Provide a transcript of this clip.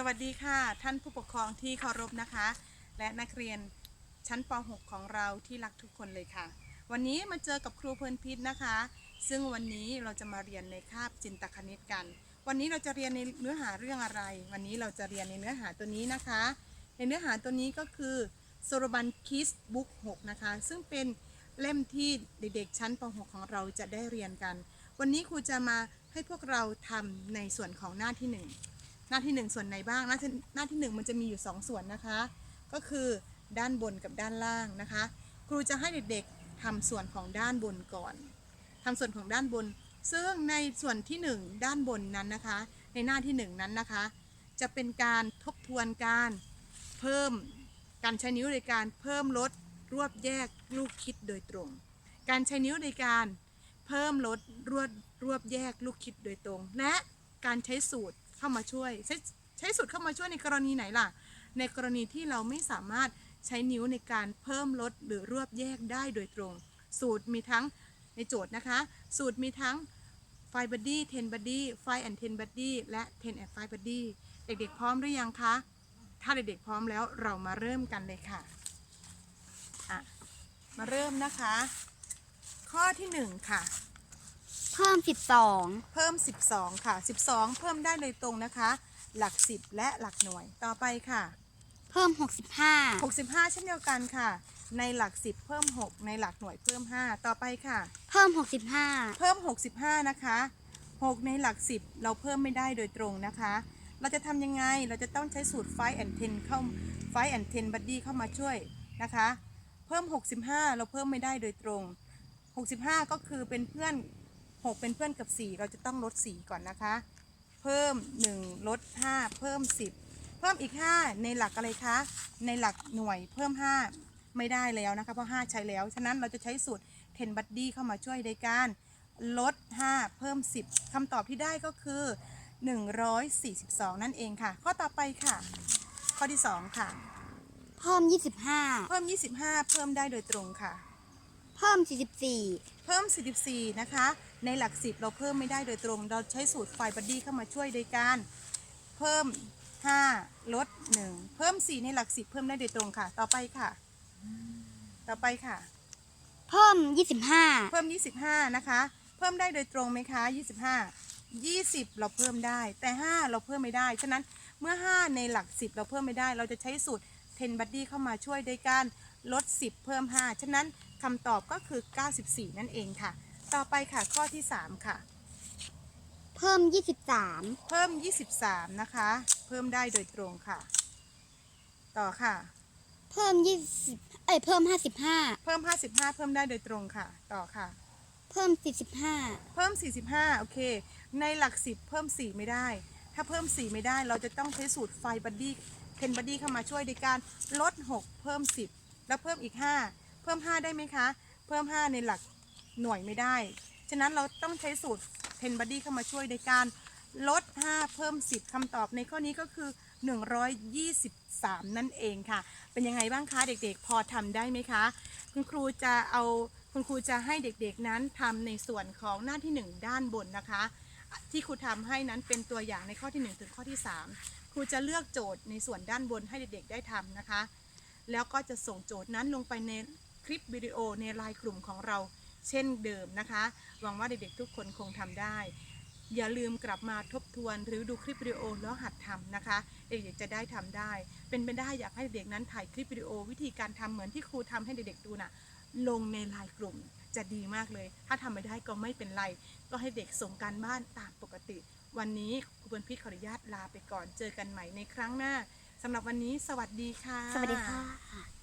สวัสดีค่ะ ท่านผู้ปกครองที่เคารพนะคะ และนักเรียนชั้นป .6 ของเราที่รักทุกคนเลยค่ะ วันนี้มาเจอกับครูเพลินพิษนะคะ ซึ่งวันนี้เราจะมาเรียนในคาบจินตคณิตกัน วันนี้เราจะเรียนในเนื้อหาเรื่องอะไร วันนี้เราจะเรียนในเนื้อหาตัวนี้นะคะ ในเนื้อหาตัวนี้ก็คือโซโรบันคิสบุ๊ก6นะคะ ซึ่งเป็นเล่มที่เด็กๆ ชั้นป .6 ของเราจะได้เรียนกัน วันนี้ครูจะมาให้พวกเราทำในส่วนของหน้าที่หนึ่ง หน้าที่หนึ่งส่วนไหนบ้าง หน้าที่หน้าที่หนึ่งมันจะมีอยู่สองส่วนนะคะ ก็คือด้านบนกับด้านล่างนะคะ ครูจะให้เด็กๆทำส่วนของด้านบนก่อนทำส่วนของด้านบน ซึ่งในส่วนที่หนึ่งด้านบนนั้นนะคะ ในหน้าที่หนึ่งนั้นนะคะ จะเป็นการทบทวนการเพิ่มการใช้นิ้วในการเพิ่มลดรวบแยกลูกคิดโดยตรง การใช้นิ้วในการเพิ่มลดรวบรวบแยกลูกคิดโดยตรง และการใช้สูตร เข้ามาช่วยใช้ใช้สูตรเข้ามาช่วยในกรณีไหนล่ะ ในกรณีที่เราไม่สามารถใช้นิ้วในการเพิ่มลดหรือรวบแยกได้โดยตรง สูตรมีทั้งในโจทย์นะคะ สูตรมีทั้ง5 body 10 body 5 and 10 body และ10 and 5 body เด็กๆพร้อมหรือยังคะ ถ้าเด็กๆพร้อมแล้วเรามาเริ่มกันเลยค่ะะมาเริ่มนะคะ ข้อที่ 1 ค่ะ เพิ่มสิบสองเพิ่ม 12 ค่ะ 12 เพิ่มได้เลยตรงนะคะ หลัก 10 และหลักหน่วยต่อไปค่ะ เพิ่มหกสิบห้า65 เช่นเดียวกันค่ะ ในหลัก 10 เพิ่ม 6 ในหลักหน่วยเพิ่ม 5 ต่อไปค่ะ เพิ่มหกสิบห้าเพิ่ม 65 นะคะ 6 ในหลัก 10 เราเพิ่มไม่ได้โดยตรงนะคะ เราจะทำยังไงเราจะต้องใช้สูตร 5 and 10 เข้า 5 and 10 buddy เข้ามาช่วยนะคะ เพิ่ม 65 เราเพิ่มไม่ได้โดยตรง 65 ก็คือเป็นเพื่อน 6 เป็นเพื่อนกับ 4 เราจะต้องลด 4 ก่อนนะคะ เพิ่ม 1 ลด 5 เพิ่ม 10 เพิ่มอีก 5 ในหลักอะไรคะ ในหลักหน่วยเพิ่ม 5 ไม่ได้แล้วนะคะ เพราะ 5 ใช้แล้ว ฉะนั้นเราจะใช้สูตร10 buddy เข้ามาช่วยในการลด 5 เพิ่ม 10คำตอบที่ได้ก็คือ 142 นั่นเองค่ะ ข้อต่อไปค่ะ ข้อที่ 2 ค่ะ เพิ่มยี่สิบห้าเพิ่ม 25 เพิ่มได้โดยตรงค่ะ เพิ่มสี่สิบสี่เพิ่ม 44 นะคะ ในหลัก10เราเพิ่มไม่ได้โดยตรง เราใช้สูตรไฟบัดดี้เข้ามาช่วยโดยการเพิ่ม 5 ลด 1 เพิ่ม 4 ในหลัก10เพิ่มได้โดยตรงค่ะ ต่อไปค่ะ ต่อไปค่ะ เพิ่มยี่สิบห้าเพิ่ม 25 นะคะ เพิ่มได้โดยตรงไหมคะ 25 20 เราเพิ่มได้ แต่ 5 เราเพิ่มไม่ได้ ฉะนั้นเมื่อ 5 ในหลัก 10 เราเพิ่มไม่ได้ เราจะใช้สูตร10 buddy เข้ามาช่วยโดยการลด 10 เพิ่ม 5 ฉะนั้นคำตอบก็คือ 94 นั่นเองค่ะ ต่อไปค่ะข้อที่ 3 ค่ะ เพิ่มยี่สิบสามเพิ่ม 23 นะคะ เพิ่มได้โดยตรงค่ะ ต่อค่ะ เพิ่มยี่สิบเอ้ยเพิ่มห้าสิบห้าเพิ่ม 55 เพิ่มได้โดยตรงค่ะ ต่อค่ะ เพิ่มสี่สิบห้าเพิ่ม 45 โอเค ในหลัก 10 เพิ่ม 4 ไม่ได้ ถ้าเพิ่ม 4 ไม่ได้เราจะต้องใช้สูตรไฟบัดดี้เทนบัดดี้เข้ามาช่วยในการลด 6 เพิ่ม 10 แล้วเพิ่มอีก 5 เพิ่ม 5 ได้ไหมคะ เพิ่ม 5 ในหลัก หน่วยไม่ได้ ฉะนั้นเราต้องใช้สูตรเทนบัดดี้เข้ามาช่วยในการลด 5 เพิ่ม 10คำตอบในข้อนี้ก็คือ 123 นั่นเองค่ะ เป็นยังไงบ้างคะเด็กๆ พอทำได้ไหมคะ คุณครูจะเอาคุณครูจะให้เด็กๆนั้นทำในส่วนของหน้าที่ 1 ด้านบนนะคะ ที่ครูทำให้นั้นเป็นตัวอย่างในข้อที่ 1 ถึงข้อที่ 3 ครูจะเลือกโจทย์ในส่วนด้านบนให้เด็กๆ ได้ทำนะคะ แล้วก็จะส่งโจทย์นั้นลงไปในคลิปวิดีโอในไลน์กลุ่มของเรา เช่นเดิมนะคะหวังว่าเด็กๆทุกคนคงทำได้ อย่าลืมกลับมาทบทวนหรือดูคลิปวิดีโอแล้วหัดทำนะคะ เด็กๆจะได้ทำได้ เป็นไปได้อยากให้เด็กๆนั้นถ่ายคลิปวิดีโอ วิธีการทำเหมือนที่ครูทำให้เด็กๆดูน่ะลงในไลน์กลุ่มจะดีมากเลย ถ้าทำไม่ได้ก็ไม่เป็นไร ก็ให้เด็กส่งการบ้านตามปกติ วันนี้ครูเบิร์นพี่ขออนุญาตลาไปก่อน เจอกันใหม่ในครั้งหน้าสำหรับวันนี้สวัสดีค่ะ สวัสดีค่ะ